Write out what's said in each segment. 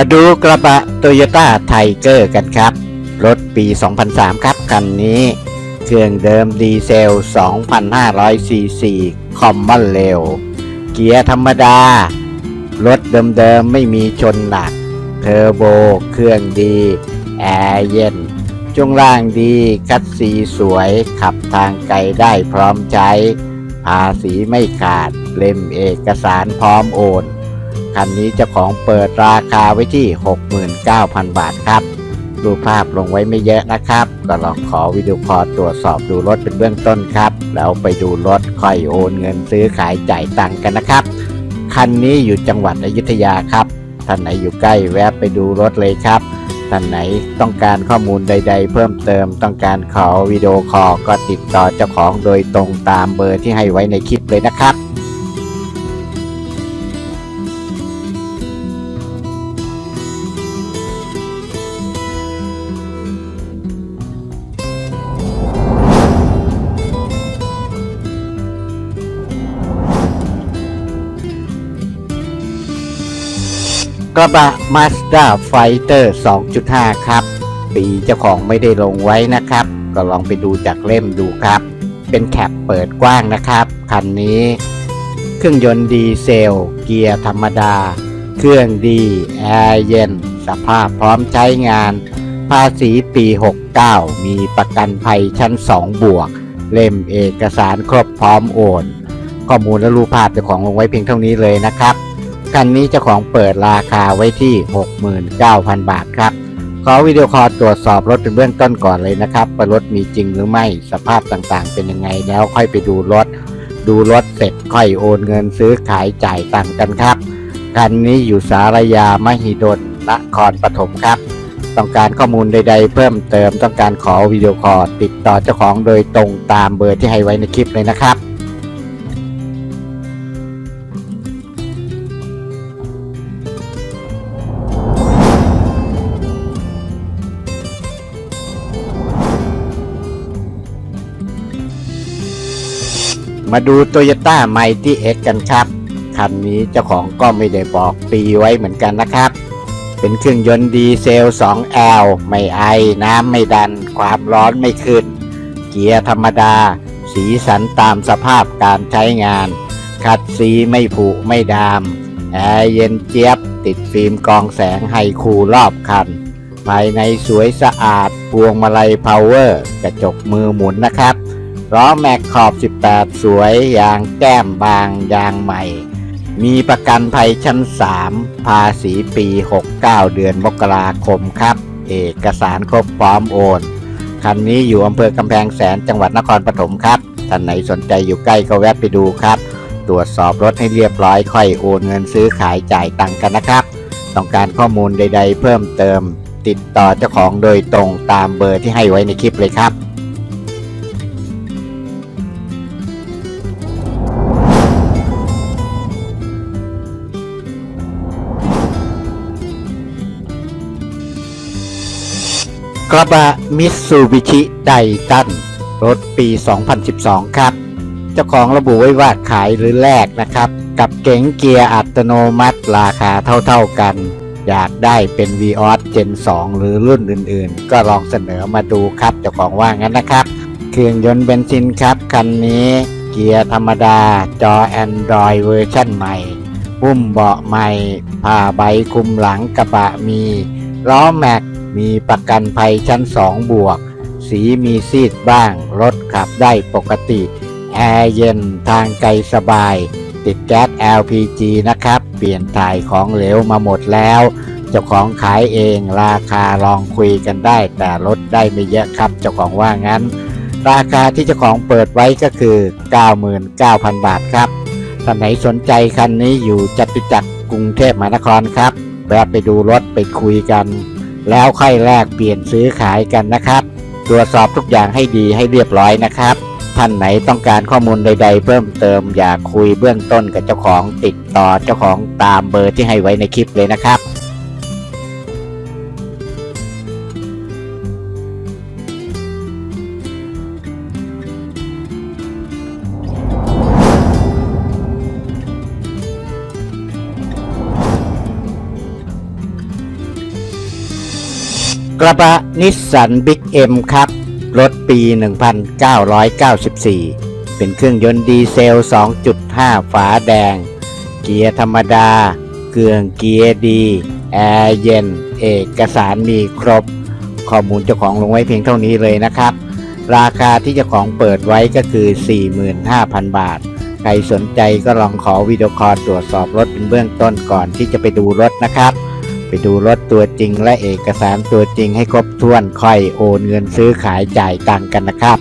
มาดูกระบะโตโยต้าไทเกอร์กันครับ รถปี 2003 ครับ คันนี้ เครื่องเดิมดีเซล 2,500ซีซีคอมมอนเร็วเกียร์ธรรมดา รถเดิมๆ ไม่มีชนหนัก เทอร์โบ เครื่องดี แอร์เย็นช่วงล่างดี คัดสีสวย ขับทางไกลได้พร้อมใช้ ภาษีไม่ขาด เล่มเอกสารพร้อมโอน คันนี้เจ้าของเปิดราคาไว้ที่ 69,000 บาทครับ รูปภาพลงไว้ไม่เยอะนะครับ ก็ลองขอวิดีโอคอลตรวจสอบดูรถเป็นเบื้องต้นครับ แล้วไปดูรถค่อยโอนเงินซื้อขายจ่ายตังค์กันนะครับ คันนี้อยู่จังหวัดอยุธยาครับ ท่านไหนอยู่ใกล้แวะไปดูรถเลยครับท่านไหนต้องการข้อมูลใด ๆ เพิ่มเติมต้องการขอวิดีโอคอลก็ติดต่อเจ้าของโดยตรงตามเบอร์ที่ให้ไว้ในคลิปเลยนะครับ กระบะ Mazda Fighter 2.5 ครับ ปีเจ้าของไม่ได้ลงไว้นะครับ ก็ลองไปดูจากเล่มดูครับ เป็นแคปเปิดกว้างนะครับ คันนี้ เครื่องยนต์ดีเซล เกียร์ธรรมดา เครื่องดีแอร์เย็น สภาพพร้อมใช้งาน ภาษีปี 69 มีประกันภัยชั้น 2 บวก เล่มเอกสารครบพร้อมโอน ข้อมูลและรูปภาพเจ้าของลงไว้เพียงเท่านี้เลยนะครับ คันนี้เจ้าของเปิดราคาไว้ที่ 69,000 บาทครับ ขอวิดีโอคอลตรวจสอบรถเป็นเบื้องต้นก่อนเลยนะครับว่ารถมีจริงหรือไม่สภาพต่างๆ เป็นยังไงแล้วค่อยไปดูรถ ดูรถเสร็จค่อยโอนเงินซื้อขายจ่ายตังกันครับ คันนี้อยู่สารยามหิดลนครปฐมครับ ต้องการข้อมูลใด ๆ เพิ่มเติมต้องการขอวิดีโอคอลติดต่อเจ้าของโดยตรงตามเบอร์ที่ให้ไว้ในคลิปเลยนะครับ มาดู Toyota m i g h t y X กันครับ คันนี้เจ้าของก็ไม่ได้บอกปีไว้เหมือนกันนะครับ เป็นเครื่องยนต์ดีเซล 2L ไม่ไอ น้ำไม่ดัน ความร้อนไม่ขึ้น เกียร์ธรรมดา สีสันตามสภาพการใช้งานขัดสีไม่ผุไม่ดาม แอร์เย็นเจี๊ยบ ติดฟิล์มกองแสงไฮคูลรอบคัน ภายในสวยสะอาด พวงมาลัยพาวเวอร์ กระจกมือหมุนนะครับ ล้อแม็กขอบ 18 สวยยางแก้มบางยางใหม่ มีประกันภัยชั้น 3 ภาษีปี 69 เดือนมกราคมครับ เอกสารครบพร้อมโอน คันนี้อยู่อำเภอกำแพงแสนจังหวัดนครปฐมครับ ท่านไหนสนใจอยู่ใกล้ก็แวะไปดูครับ ตรวจสอบรถให้เรียบร้อยค่อยโอนเงินซื้อขายจ่ายตังค์กันนะครับ ต้องการข้อมูลใด ๆ เพิ่มเติม ติดต่อเจ้าของโดยตรงตามเบอร์ที่ให้ไว้ในคลิปเลยครับ กระบะมิตซูบิชิไดตันรถปี 2012 ครับ เจ้าของระบุไว้ว่าขายหรือแลกนะครับ กับเก๋งเกียร์อัตโนมัติราคาเท่าๆกัน อยากได้เป็น v ีออส Gen 2หรือรุ่นอื่นๆ ก็ลองเสนอมาดูครับ เจ้าของว่างั้นนะครับ เครื่องยนต์เบนซินครับ คันนี้ เกียร์ธรรมดา จอ Android เวอร์ชันใหม่หุ้มเบาะใหม่ผ้าใบคุมหลังกระบะมีล้อแม็ก มีประกันภัยชั้น 2 บวก สีมีซีดบ้าง รถขับได้ปกติ แอร์เย็นทางไกลสบาย ติดแก๊ส LPG นะครับ เปลี่ยนถ่ายของเหลวมาหมดแล้ว เจ้าของขายเองราคาลองคุยกันได้ แต่ลดได้ไม่เยอะครับ เจ้าของว่างั้น ราคาที่เจ้าของเปิดไว้ก็คือ 99,000 บาทครับท่านไหนสนใจคันนี้อยู่จตุจักรกรุงเทพมหานครครับแวะไปดูรถไปคุยกัน แล้วค่อยแลกเปลี่ยนซื้อขายกันนะครับ ตรวจสอบทุกอย่างให้ดีให้เรียบร้อยนะครับ ท่านไหนต้องการข้อมูลใด ๆ เพิ่มเติมอยากคุยเบื้องต้นกับเจ้าของติดต่อเจ้าของตามเบอร์ที่ให้ไว้ในคลิปเลยนะครับ กระบะนิสสันบิ๊กเอ็มครับ รถปี 1994 เป็นเครื่องยนต์ดีเซล 2.5 ฝาแดง เกียร์ธรรมดา เครื่องเกียร์ดี แอร์เย็น เอกสารมีครบ ข้อมูลเจ้าของลงไว้เพียงเท่านี้เลยนะครับ ราคาที่เจ้าของเปิดไว้ก็คือ 45,000 บาท ใครสนใจก็ลองขอวิดีโอคอลตรวจสอบรถเป็นเบื้องต้นก่อนที่จะไปดูรถนะครับ ไปดูรถตัวจริงและเอกสารตัวจริงให้ครบถ้วนค่อยโอนเงินซื้อขายจ่ายตังกันนะครับ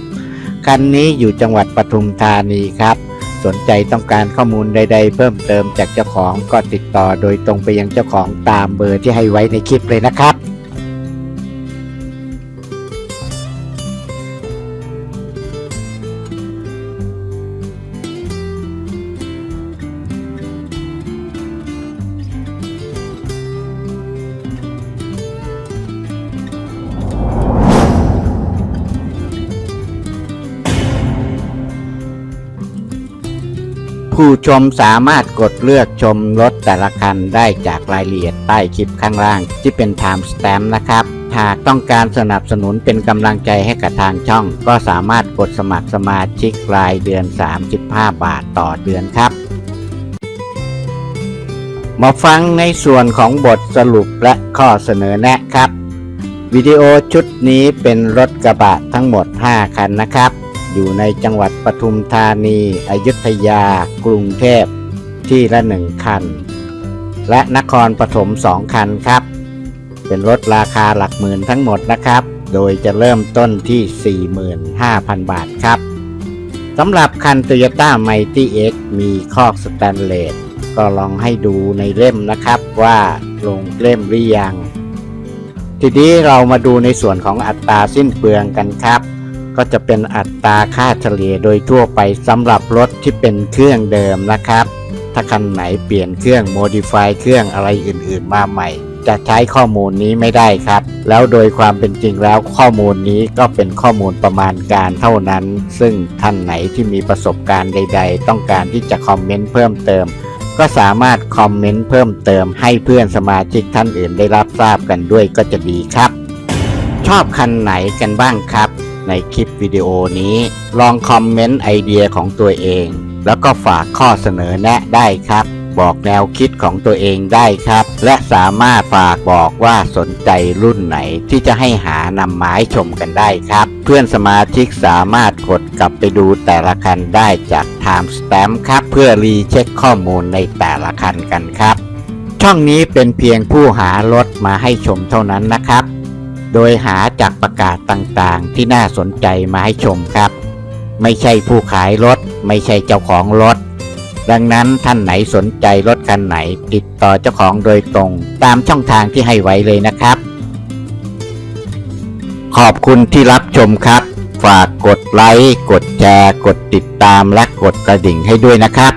คันนี้อยู่จังหวัดปทุมธานีครับ สนใจต้องการข้อมูลใด ๆ เพิ่มเติมจากเจ้าของก็ติดต่อโดยตรงไปยังเจ้าของตามเบอร์ที่ให้ไว้ในคลิปเลยนะครับ ผู้ชมสามารถกดเลือกชมรถแต่ละคันได้จากรายละเอียดใต้คลิปข้างล่างที่เป็น Time Stamp นะครับ หากต้องการสนับสนุนเป็นกำลังใจให้กับทางช่อง ก็สามารถกดสมัครสมาชิกรายเดือน 35 บาทต่อเดือนครับ มาฟังในส่วนของบทสรุปและข้อเสนอแนะครับ วิดีโอชุดนี้เป็นรถกระบะทั้งหมด 5 คันนะครับ อยู่ในจังหวัดปทุมธานี อยุธยา กรุงเทพที่ละหนึ่งคัน และนครปฐมสองคันครับ เป็นรถราคาหลักหมื่นทั้งหมดนะครับ โดยจะเริ่มต้นที่ 45,000 บาทครับสำหรับคัน Toyota Mighty X มีคอกสแตนเลสก็ลองให้ดูในเล่มนะครับว่าลงเล่มหรือยัง ทีนี้เรามาดูในส่วนของอัตราสิ้นเปลืองกันครับ ก็จะเป็นอัตราค่าเฉลี่ยโดยทั่วไปสำหรับรถที่เป็นเครื่องเดิมนะครับ ถ้าคันไหนเปลี่ยนเครื่องโมดิฟายเครื่องอะไรอื่นๆมาใหม่ จะใช้ข้อมูลนี้ไม่ได้ครับ แล้วโดยความเป็นจริงแล้วข้อมูลนี้ก็เป็นข้อมูลประมาณการเท่านั้น ซึ่งท่านไหนที่มีประสบการณ์ใด ๆ ต้องการที่จะคอมเมนต์เพิ่มเติมก็สามารถคอมเมนต์เพิ่มเติมให้เพื่อนสมาชิกท่านอื่นได้รับทราบกันด้วยก็จะดีครับ ชอบคันไหนกันบ้างครับ ในคลิปวิดีโอนี้ ลองคอมเมนต์ไอเดียของตัวเอง แล้วก็ฝากข้อเสนอแนะได้ครับ บอกแนวคิดของตัวเองได้ครับ และสามารถฝากบอกว่าสนใจรุ่นไหนที่จะให้หานำมาให้ชมกันได้ครับ เพื่อนสมาชิกสามารถกดกลับไปดูแต่ละคันได้จาก Time Stamp ครับ เพื่อรีเช็คข้อมูลในแต่ละคันกันครับ ช่องนี้เป็นเพียงผู้หารถมาให้ชมเท่านั้นนะครับ โดยหาจากประกาศต่างๆ ที่น่าสนใจมาให้ชมครับ ไม่ใช่ผู้ขายรถ ไม่ใช่เจ้าของรถ ดังนั้นท่านไหนสนใจรถคันไหน ติดต่อเจ้าของโดยตรง ตามช่องทางที่ให้ไว้เลยนะครับ ขอบคุณที่รับชมครับ ฝากกดไลค์ กดแชร์ กดติดตามและกดกระดิ่งให้ด้วยนะครับ